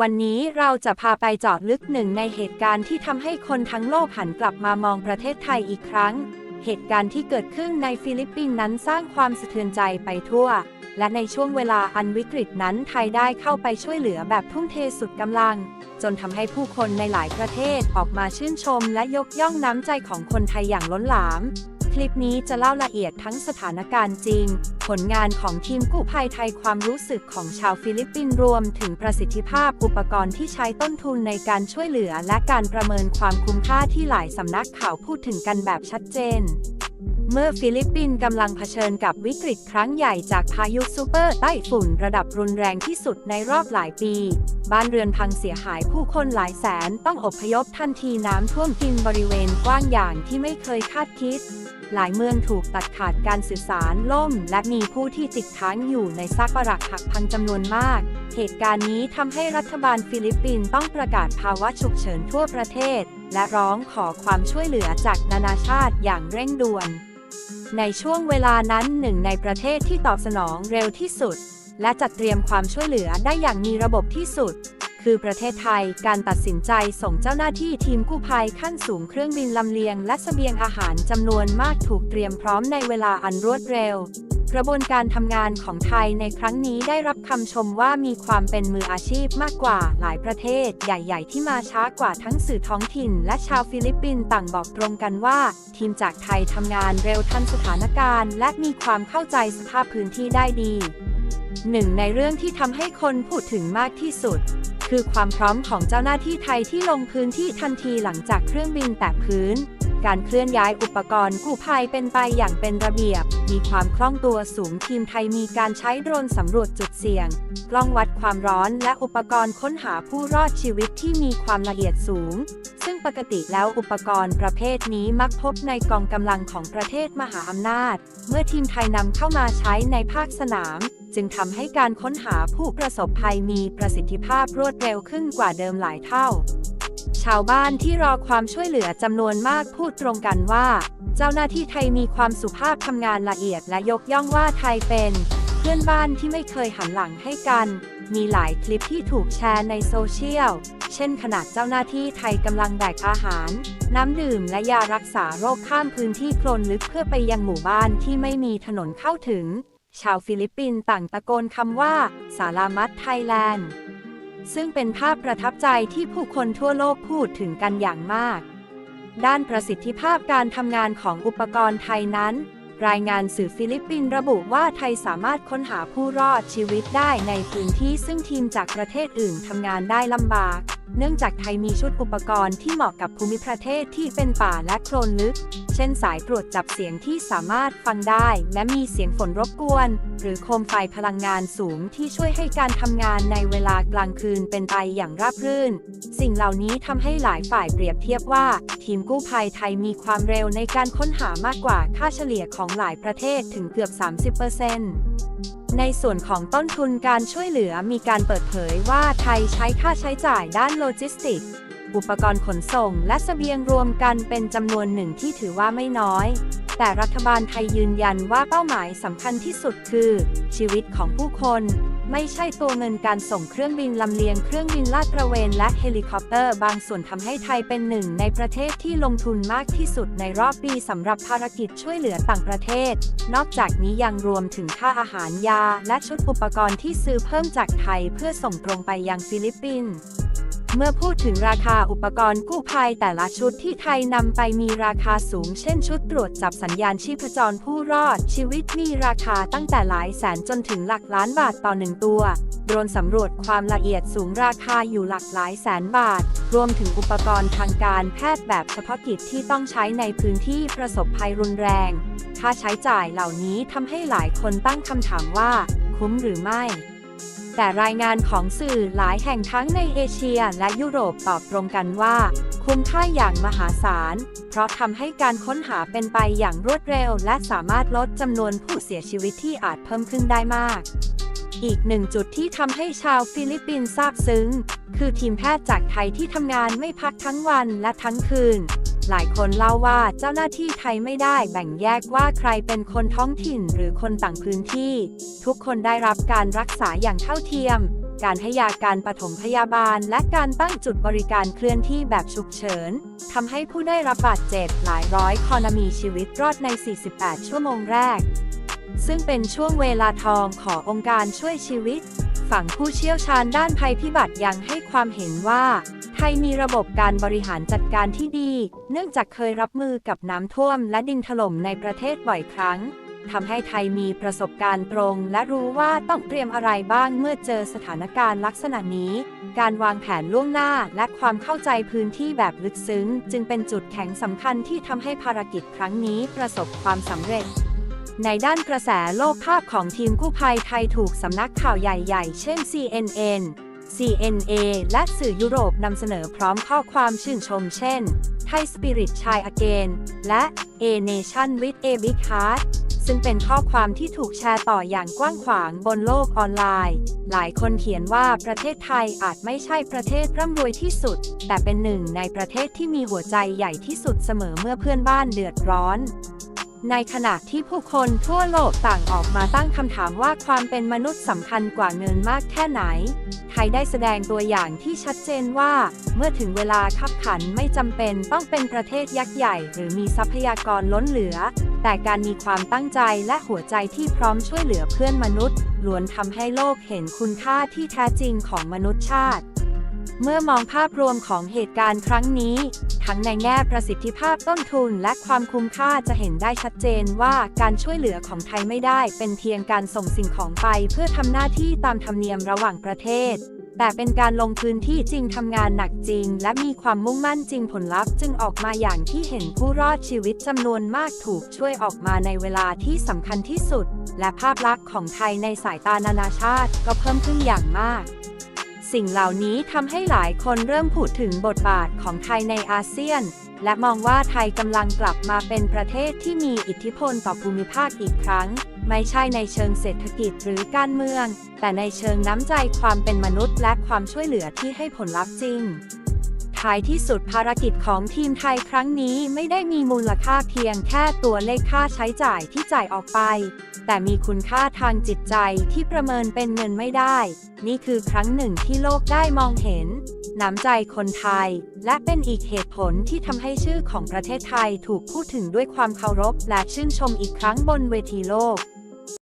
วันนี้เราจะพาไปเจาะลึกหนึ่งในเหตุการณ์ที่ทำให้คนทั้งโลกหันกลับมามองประเทศไทยอีกครั้ง เหตุการณ์ที่เกิดขึ้นในฟิลิปปินส์นั้นสร้างความสะเทือนใจไปทั่ว และในช่วงเวลาอันวิกฤตนั้นไทยได้เข้าไปช่วยเหลือแบบทุ่มเทสุดกำลัง จนทำให้ผู้คนในหลายประเทศออกมาชื่นชมและยกย่องน้ำใจของคนไทยอย่างล้นหลาม คลิปนี้จะเล่าละเอียดทั้งสถานการณ์จริง ผลงานของทีมกู้ภัยไทยความรู้สึกของชาวฟิลิปปินส์รวมถึงประสิทธิภาพอุปกรณ์ที่ใช้ต้นทุนในการช่วยเหลือ และการประเมินความคุ้มค่าที่หลายสำนักข่าวพูดถึงกันแบบชัดเจนเมื่อฟิลิปปินส์กำลังเผชิญกับวิกฤตครั้งใหญ่จากพายุซูเปอร์ไต้ฝุ่นระดับรุนแรงที่สุดในรอบหลายปี บ้านเรือนพังเสียหายผู้คนหลายแสนต้องอพยพทันทีน้ำท่วมกินบริเวณกว้างอย่างที่ไม่เคยคาดคิด หลายเมืองถูกตัดขาดการสื่อสารล่ม และมีผู้ที่ติดค้างอยู่ในซากปรักหักพังจำนวนมาก เหตุการณ์นี้ทำให้รัฐบาลฟิลิปปินส์ต้องประกาศภาวะฉุกเฉินทั่วประเทศ และร้องขอความช่วยเหลือจากนานาชาติอย่างเร่งด่วน ในช่วงเวลานั้นหนึ่งในประเทศที่ตอบสนองเร็วที่สุด และจัดเตรียมความช่วยเหลือได้อย่างมีระบบที่สุด คือประเทศไทย การตัดสินใจส่งเจ้าหน้าที่ทีมกู้ภัยขั้นสูงเครื่องบินลำเลียงและเสบียงอาหารจำนวนมากถูกเตรียมพร้อมในเวลาอันรวดเร็ว กระบวนการทำงานของไทยในครั้งนี้ได้รับคำชมว่ามีความเป็นมืออาชีพมากกว่าหลายประเทศใหญ่ๆ ที่มาช้ากว่าทั้งสื่อท้องถิ่น และชาวฟิลิปปินส์ต่างบอกตรงกันว่า ทีมจากไทยทำงานเร็วทันสถานการณ์ และมีความเข้าใจสภาพพื้นที่ได้ดีหนึ่งในเรื่องที่ทำให้คนพูดถึงมากที่สุด คือความพร้อมของเจ้าหน้าที่ไทยที่ลงพื้นที่ทันทีหลังจากเครื่องบินแตะพื้น การเคลื่อนย้ายอุปกรณ์กู้ภัยเป็นไปอย่างเป็นระเบียบ มีความคล่องตัวสูงทีมไทยมีการใช้โดรนสำรวจจุดเสี่ยง กล้องวัดความร้อนและอุปกรณ์ค้นหาผู้รอดชีวิตที่มีความละเอียดสูง ซึ่งปกติแล้วอุปกรณ์ประเภทนี้มักพบในกองกำลังของประเทศมหาอำนาจ เมื่อทีมไทยนำเข้ามาใช้ในภาคสนาม จึงทำให้การค้นหาผู้ประสบภัยมีประสิทธิภาพรวดเร็วขึ้นกว่าเดิมหลายเท่า ชาวบ้านที่รอความช่วยเหลือจำนวนมากพูดตรงกันว่า เจ้าหน้าที่ไทยมีความสุภาพทำงานละเอียดและยกย่องว่าไทยเป็น เพื่อนบ้านที่ไม่เคยหันหลังให้กัน มีหลายคลิปที่ถูกแชร์ในโซเชียล เช่นขณะเจ้าหน้าที่ไทยกำลังแบกอาหาร น้ำดื่มและยารักษาโรคข้ามพื้นที่โคลนลึกเพื่อไปยังหมู่บ้านที่ไม่มีถนนเข้าถึง ชาวฟิลิปปินส์ต่างตะโกนคำว่า สารามัดไทยแลนด์ ซึ่งเป็นภาพประทับใจที่ผู้คนทั่วโลกพูดถึงกันอย่างมาก ด้านประสิทธิภาพการทำงานของอุปกรณ์ไทยนั้น รายงานสื่อฟิลิปปินส์ระบุว่าไทยสามารถค้นหาผู้รอดชีวิตได้ในพื้นที่ซึ่งทีมจากประเทศอื่นทำงานได้ลำบาก เนื่องจากไทยมีชุดอุปกรณ์ที่เหมาะกับภูมิประเทศที่เป็นป่าและโคลนลึก เช่นสายตรวจจับเสียงที่สามารถฟังได้ และมีเสียงฝนรบกวน หรือโคมไฟพลังงานสูงที่ช่วยให้การทำงานในเวลากลางคืนเป็นไปอย่างราบรื่น สิ่งเหล่านี้ทำให้หลายฝ่ายเปรียบเทียบว่า ทีมกู้ภัยไทยมีความเร็วในการค้นหามากกว่าค่าเฉลี่ยของหลายประเทศถึงเกือบ 30% ในส่วนของต้นทุนการช่วยเหลือมีการเปิดเผยว่าไทยใช้ค่าใช้จ่ายด้านโลจิสติก อุปกรณ์ขนส่งและเสบียงรวมกันเป็นจำนวนหนึ่งที่ถือว่าไม่น้อย แต่รัฐบาลไทยยืนยันว่าเป้าหมายสำคัญที่สุดคือ ชีวิตของผู้คน ไม่ใช่ตัวเงินการส่งเครื่องบินลำเลียงเครื่องบินลาดตระเวนและเฮลิคอปเตอร์ บางส่วนทำให้ไทยเป็นหนึ่งในประเทศที่ลงทุนมากที่สุดในรอบปีสำหรับภารกิจช่วยเหลือต่างประเทศ นอกจากนี้ยังรวมถึงค่าอาหารยา และชุดอุปกรณ์ที่ซื้อเพิ่มจากไทยเพื่อส่งตรงไปยังฟิลิปปินส์ เมื่อพูดถึงราคาอุปกรณ์กู้ภัยแต่ละชุดที่ไทยนำไปมีราคาสูง เช่นชุดตรวจจับสัญญาณชีพจรผู้รอด ชีวิตมีราคาตั้งแต่หลายแสนจนถึงหลักล้านบาทต่อหนึ่งตัวโดรนสำรวจความละเอียดสูงราคาอยู่หลักหลายแสนบาท รวมถึงอุปกรณ์ทางการแพทย์แบบเฉพาะกิจที่ต้องใช้ในพื้นที่ประสบภัยรุนแรง ค่าใช้จ่ายเหล่านี้ทำให้หลายคนตั้งคำถามว่า คุ้มหรือไม่ แต่รายงานของสื่อหลายแห่งทั้งในเอเชียและยุโรปตอบตรงกันว่า คุ้มค่าอย่างมหาศาล เพราะทำให้การค้นหาเป็นไปอย่างรวดเร็ว และสามารถลดจำนวนผู้เสียชีวิตที่อาจเพิ่มขึ้นได้มาก อีกหนึ่งจุดที่ทำให้ชาวฟิลิปปินส์ซาบซึ้ง คือทีมแพทย์จากไทยที่ทำงานไม่พักทั้งวันและทั้งคืน หลายคนเล่าว่าเจ้าหน้าที่ไทยไม่ได้แบ่งแยกว่าใครเป็นคนท้องถิ่นหรือคนต่างพื้นที่ ทุกคนได้รับการรักษาอย่างเท่าเทียม การให้ยาการปฐมพยาบาล และการตั้งจุดบริการเคลื่อนที่แบบฉุกเฉินทำให้ผู้ได้รับบาดเจ็บหลายร้อยคนมีชีวิตรอดใน 48 ชั่วโมงแรก ซึ่งเป็นช่วงเวลาทองขององค์การช่วยชีวิต ฝั่งผู้เชี่ยวชาญด้านภัยพิบัติยังให้ความเห็นว่า ไทยมีระบบการบริหารจัดการที่ดี เนื่องจากเคยรับมือกับน้ำท่วมและดินถล่มในประเทศบ่อยครั้งทำให้ไทยมีประสบการณ์ตรง และรู้ว่าต้องเตรียมอะไรบ้างเมื่อเจอสถานการณ์ลักษณะนี้ การวางแผนล่วงหน้าและความเข้าใจพื้นที่แบบลึกซึ้ง จึงเป็นจุดแข็งสำคัญที่ทำให้ภารกิจครั้งนี้ประสบความสำเร็จ ในด้านกระแสโลกภาพของทีมกู้ภัยไทยถูกสำนักข่าวใหญ่ๆ เช่น CNN CNA และสื่อยุโรปนำเสนอพร้อมข้อความชื่นชมเช่น Thai Spirit Chai Again และ A Nation with a Big Heart ซึ่งเป็นข้อความที่ถูกแชร์ต่ออย่างกว้างขวางบนโลกออนไลน์ หลายคนเขียนว่าประเทศไทยอาจไม่ใช่ประเทศร่ำรวยที่สุด แต่เป็นหนึ่งในประเทศที่มีหัวใจใหญ่ที่สุดเสมอเมื่อเพื่อนบ้านเดือดร้อน ในขณะที่ผู้คนทั่วโลกต่างออกมาตั้งคำถามว่าความเป็นมนุษย์สำคัญกว่าเงินมากแค่ไหน ไทยได้แสดงตัวอย่างที่ชัดเจนว่า เมื่อถึงเวลาขับขันไม่จำเป็นต้องเป็นประเทศยักษ์ใหญ่ หรือมีทรัพยากรล้นเหลือ แต่การมีความตั้งใจและหัวใจที่พร้อมช่วยเหลือเพื่อนมนุษย์ล้วนทำให้โลกเห็นคุณค่าที่แท้จริงของมนุษยชาติ เมื่อมองภาพรวมของเหตุการณ์ครั้งนี้ ทั้งในแง่ประสิทธิภาพต้นทุนและความคุ้มค่าจะเห็นได้ชัดเจนว่าการช่วยเหลือของไทยไม่ได้ เป็นเพียงการส่งสิ่งของไปเพื่อทำหน้าที่ตามธรรมเนียมระหว่างประเทศ แต่เป็นการลงพื้นที่จริงทำงานหนักจริง และมีความมุ่งมั่นจริงผลลัพธ์ จึงออกมาอย่างที่เห็นผู้รอดชีวิตจำนวนมากถูกช่วยออกมาในเวลาที่สำคัญที่สุด และภาพลักษณ์ของไทยในสายตานานาชาติ ก็เพิ่มขึ้นอย่างมาก สิ่งเหล่านี้ทำให้หลายคนเริ่มพูดถึงบทบาทของไทยในอาเซียน และมองว่าไทยกำลังกลับมาเป็นประเทศที่มีอิทธิพลต่อภูมิภาคอีกครั้ง ไม่ใช่ในเชิงเศรษฐกิจหรือการเมือง แต่ในเชิงน้ำใจความเป็นมนุษย์และความช่วยเหลือที่ให้ผลลัพธ์จริง ท้ายที่สุดภารกิจของทีมไทยครั้งนี้ไม่ได้มีมูลค่าเพียงแค่ตัวเลขค่าใช้จ่ายที่จ่ายออกไป แต่มีคุณค่าทางจิตใจที่ประเมินเป็นเงินไม่ได้ นี่คือครั้งหนึ่งที่โลกได้มองเห็นน้ำใจคนไทย และเป็นอีกเหตุผลที่ทำให้ชื่อของประเทศไทยถูกพูดถึงด้วยความเคารพและชื่นชมอีกครั้งบนเวทีโลก